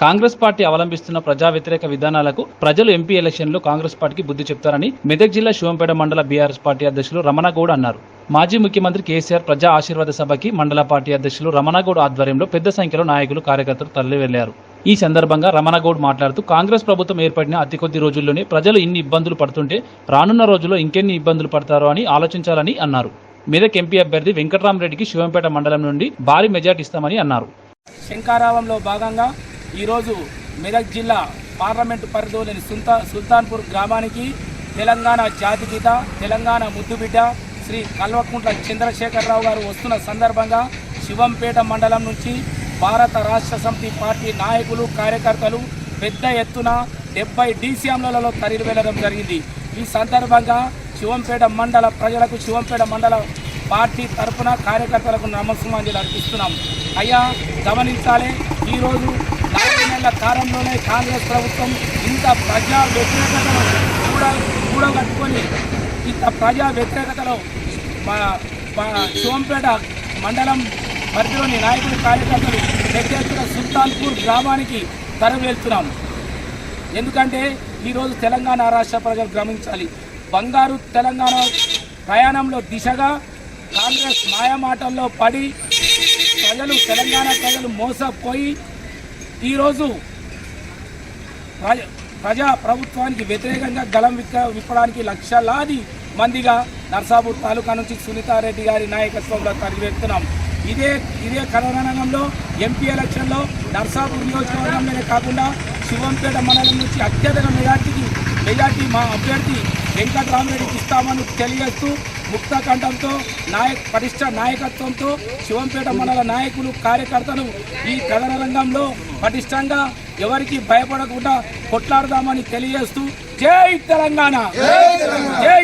Congress party అవలంబిస్తున్న ప్రజా వ్యతిరేక విధానాలకు ప్రజలు ఎంపీ ఎలక్షన్లో కాంగ్రెస్ పార్టీకి బుద్ధి చెప్తారని మెదక్ జిల్లా శివంపేట మండల బీఆర్ఎస్ పార్టీ అధ్యక్షులు రమణగౌడ్ అన్నారు. మాజీ ముఖ్యమంత్రి కేసీఆర్ ప్రజా ఆశీర్వాద సభకి మండల పార్టీ అధ్యక్షులు రమణగౌడ్ ఆధ్వర్యంలో పెద్ద సంఖ్యలో నాయకులు కార్యకర్తలు తరలి వెళ్ళారు ఈ సందర్భంగా రమణగౌడ్ మాట్లాడుతూ కాంగ్రెస్ ప్రభుత్వం ఏర్పడిన అతి కొద్ది రోజుల్లోనే ప్రజలు ఇన్ని ఇబ్బందులు పడుతుంటే రానున్న రోజుల్లో ఇంకెన్ని ఇబ్బందులు పడతారో అని ఆలోచించాలని అన్నారు. మెదక్ ఎంపీ అభ్యర్థి వెంకట్రామరెడ్డికి శివంపేట మండలం నుండి భారీ మెజార్టీ ఇస్తామని అన్నారు. శంకారావంలో భాగంగా ఈరోజు మెదక్ జిల్లా పార్లమెంటు పరిధిలోని సుల్తా సుల్తాన్పూర్ గ్రామానికి తెలంగాణ జాతిగీత తెలంగాణ ముద్దుబిడ్డ శ్రీ కల్వకుంట్ల చంద్రశేఖరరావు గారు వస్తున్న సందర్భంగా శివంపేట మండలం నుంచి భారత రాష్ట్ర సమితి పార్టీ నాయకులు కార్యకర్తలు పెద్ద ఎత్తున డెబ్బై డీసీఎంలలో తరలి వెళ్ళడం జరిగింది. ఈ సందర్భంగా శివంపేట మండల ప్రజలకు శివంపేట మండల పార్టీ తరఫున కార్యకర్తలకు నమస్సుమాంజలి అర్పిస్తున్నాం. అయ్యా గమనించాలి ఈరోజు నాలుగు కాలంలోనే కాంగ్రెస్ ప్రభుత్వం ఇంత ప్రజా వ్యతిరేకతను కూడా కూడగట్టుకొని ఇంత ప్రజా వ్యతిరేకతలో మా మా సోంపేట మండలం పరిధిలోని నాయకులు కార్యకర్తలు పెద్ద సుల్తాన్పూర్ గ్రామానికి తరలి ఎందుకంటే ఈరోజు తెలంగాణ రాష్ట్ర ప్రజలు గమనించాలి. బంగారు తెలంగాణ ప్రయాణంలో దిశగా కాంగ్రెస్ మాయమాటల్లో పడి ప్రజలు తెలంగాణ ప్రజలు మోసపోయి ఈరోజు ప్రజ ప్రజా ప్రభుత్వానికి వ్యతిరేకంగా గలం విక్క విప్పడానికి లక్షలాది మందిగా నర్సాపూర్ తాలూకా నుంచి సునీతారెడ్డి గారి నాయకత్వంలో తరలివెడుతున్నాం ఇదే ఇదే కరోనారంగంలో ఎంపీ ఎలక్షన్లో నర్సాపూర్ నియోజకవర్గంలోనే కాకుండా శివంపేట మండలం నుంచి అత్యధిక మెజార్టీకి మెజార్టీ మా అభ్యర్థి వెంకటరామరెడ్డికి ఇస్తామని తెలియజేస్తూ ముక్త కంఠంతో నాయక పటిష్ట నాయకత్వంతో శివంపేట మండల నాయకులు కార్యకర్తలు ఈ కథన రంగంలో పటిష్టంగా ఎవరికి భయపడకుండా కొట్లాడదామని తెలియజేస్తూ జై తెలంగాణ. జై